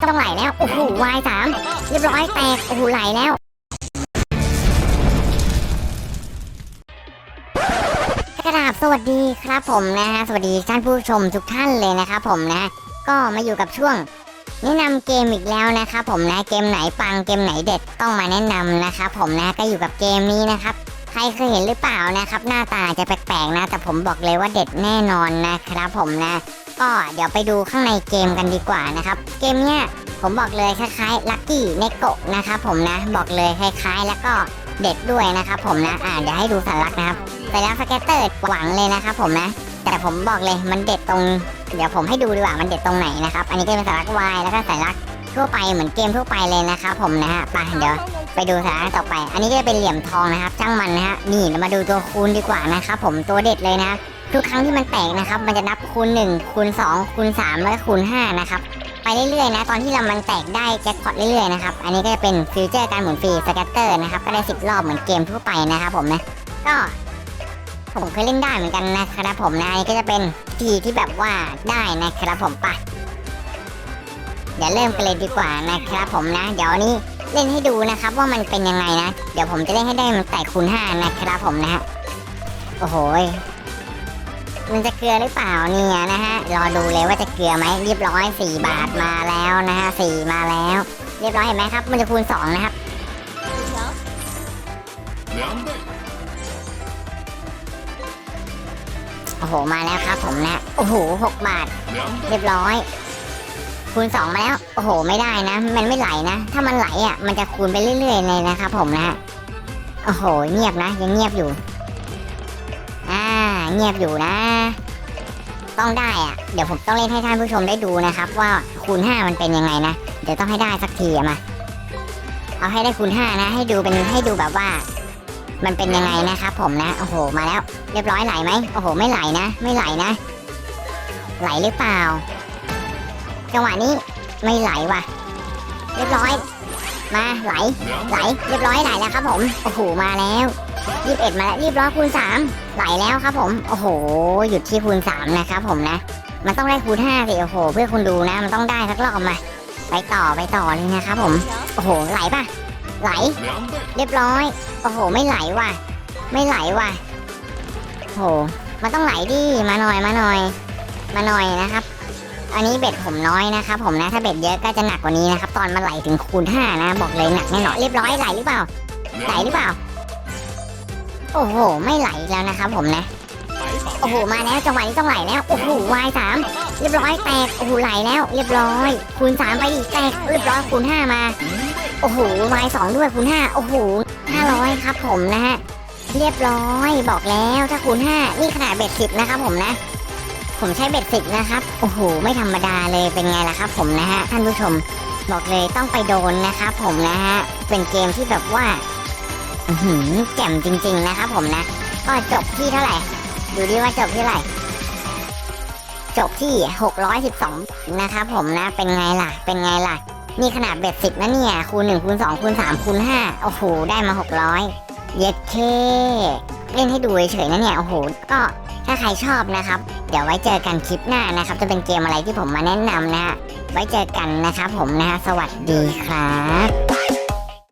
ต้องไหลแล้ว โอ้โหวายสามเรียบร้อยแตก โอ้โหไหลแล้ว กระดาบสวัสดีครับผมนะฮะ สวัสดีท่านผู้ชมทุกท่านเลยนะครับผมนะ ก็มาอยู่กับช่วงแนะนำเกมอีกแล้วนะครับผมนะ เกมไหนปังเกมไหนเด็ดต้องมาแนะนำนะครับผมนะ ก็อยู่กับเกมนี้นะครับ ใครเคยเห็นหรือเปล่านะครับ หน้าตาจะแปลกๆนะ แต่ผมบอกเลยว่าเด็ดแน่นอนนะครับผมนะ ก็เดี๋ยวไปดูข้างในเกมกันดีกว่านะครับ เกมเนี้ยผมบอกเลยคล้ายๆลัคกี้เนโกะนะครับผมนะบอกเลยคล้ายๆ แล้วก็เด็ดด้วยนะครับผมนะอ่าเดี๋ยวให้ดูสัญลักษณ์นะครับสัญลักษณ์สเก็ตเตอร์หวังเลยนะครับผมนะ แต่ผมบอกเลยมันเด็ดตรง เดี๋ยวผมให้ดูดีกว่ามันเด็ดตรงไหนนะครับ อันนี้ก็เป็นสัญลักษณ์ Y แล้วก็สัญลักษณ์ทั่วไปเหมือนเกมทั่วไปเลยนะครับผมนะฮะไปเดี๋ยวไปดูสถานะต่อไป อันนี้ก็จะเป็นเหลี่ยมทองนะครับช่างมันนะฮะนี่เรามาดูตัวคูณดีกว่านะครับผมตัวเด็ดเลยนะ ทุกครั้งที่มันแตกนะครับ มันจะนับคูณ1คูณ2คูณ3แล้วก็คูณ5นะครับ ไปเรื่อยๆนะ ตอนที่เรามันแตกได้แจ็คพอตเรื่อยๆนะครับ อันนี้ก็จะเป็นฟิวเจอร์การหมุนฟรีสแกตเตอร์นะครับ ก็ได้ 10 รอบเหมือนเกมทั่วไปนะครับผมนะ ก็ผมเคยเล่นได้เหมือนกันนะครับผมนะอันนี้ก็จะเป็นทีที่แบบว่าได้นะครับผมไปเดี๋ยวเริ่มกันเลยดีกว่านะครับผมนะ เดี๋ยวนี้เล่นให้ดูนะครับว่ามันเป็นยังไงนะ เดี๋ยวผมจะเล่นให้ได้มันแตกคูณห้านะครับผมนะฮะโอ้โห มันจะเกลือหรือเปล่าเนี่ยนะฮะ รอดูเลยว่าจะเกลือไหมเรียบร้อย 4 บาทมาแล้วนะฮะสมาแล้ว เรียบร้อยเห็นไหมครับ มันจะคูณ 2 นะครับโอ้โหมาแล้วครับผมนะ โอ้โหหกบาท เรียบร้อย คูณสองมาแล้ว โอ้โห ไม่ได้นะ มันไม่ไหลนะ ถ้ามันไหลอะ มันจะคูณไปเรื่อยๆเลยนะครับผมนะ โอ้โห เงียบนะ ยังเงียบอยู่ เงียบอยู่นะ ต้องได้อะเดี๋ยวผมต้องเล่นให้ท่านผู้ชมได้ดูนะครับ ว่าคูณห้ามันเป็นยังไงนะ เดี๋ยวต้องให้ได้สักทีอะมา เอาให้ได้คูณห้านะ ให้ดูเป็นให้ดูแบบว่า มันเป็นยังไงนะครับผมนะ โอ้โห มาแล้ว เรียบร้อยไหลไหมโอ้โห ไม่ไหลนะ ไม่ไหลนะ ไหลหรือเปล่า จังหวะนี้ไม่ไหลว่ะ เรียบร้อย มาไหลไหลเรียบร้อยไหลแล้วครับผมโอ้โหมาแล้วยี่สิบเอ็ดมาแล้วรีบร้อยคูณสามไหลแล้วครับผมโอ้โหหยุดที่คูณสามนะครับผมนะ มันต้องได้คูณห้าสิโอ้โห เพื่อคุณดูนะ มันต้องได้สักรอบมาไปต่อไปต่อเลยนะครับผมโอ้โหไหลปะไหล，เรียบร้อย โอ้โห ไม่ไหลว่ะ ไม่ไหลว่ะโอ้โหมันต้องไหลดิมาหน่อยมาหน่อย มาหน่อยนะครับ อันนี้เบ็ดผมน้อยนะครับผมนะถ้าเบ็ดเยอะก็จะหนักกว่านี้นะครับตอนมันไหลถึงคูณห้านะบอกเลยหนักแน่นอนเรียบร้อยไหลหรือเปล่า ไหลหรือเปล่า โอ้โห ไม่ไหลแล้วนะครับผมนะโอ้โหมาแล้วจังหวะนี้ต้องไหลแล้วโอ้โหวายสามเรียบร้อยแตกโอ้โหไหลแล้ว เรียบร้อย คูณสามไปดิแตกเรียบร้อยคูณห้ามาโอ้โหวายสองด้วยคูณห้าโอ้โหห้าร้อยครับผมนะฮะเรียบร้อยบอกแล้วถ้าคูณห้านี่ขนาดเบ็ดสิบนะครับผมนะ ผมใช้เบ็ดสิบนะครับ โอ้โห ไม่ธรรมดาเลยเป็นไงล่ะครับผมนะฮะ ท่านผู้ชมบอกเลยต้องไปโดนนะครับผมนะฮะ เป็นเกมที่แบบว่าหือแจ่มจริง ๆ นะครับผมนะ ก็จบที่เท่าไหร่ ดูดิว่าจบที่เท่าไหร่ จบที่ 612 นะครับผมนะ เป็นไงล่ะ เป็นไงล่ะ นี่ขนาดเบ็ดสิบนะเนี่ย คูณ1คูณ2คูณ3คูณ5โอ้โห ได้มา 600 เย็ดเค เล่นให้ดูเฉยๆนะเนี่ยโอ้โหก็ถ้าใครชอบนะครับ เดี๋ยวไว้เจอกันคลิปหน้านะครับ จะเป็นเกมอะไรที่ผมมาแนะนำนะฮะไว้เจอกันนะครับผมนะฮะสวัสดีครับ